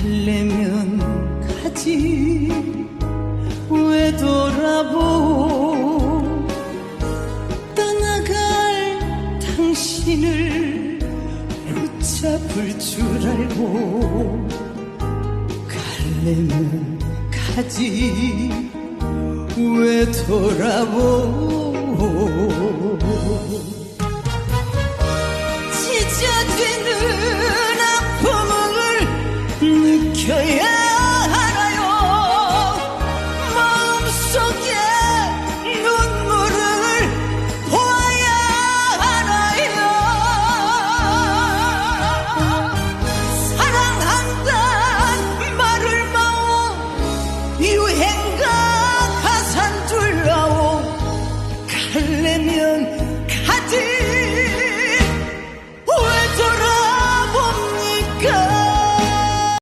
갈래면 가지. 왜 돌아보? 떠나갈 당신을 붙잡을 줄 알고 갈래면 가지. 왜 돌아보? 찢어지는 지켜야 하나요? 마음속에 눈물을 보아야 하나요? 사랑한다 말을 마오 유행가 가산 둘러오 갈래면 가지. 왜 돌아봅니까?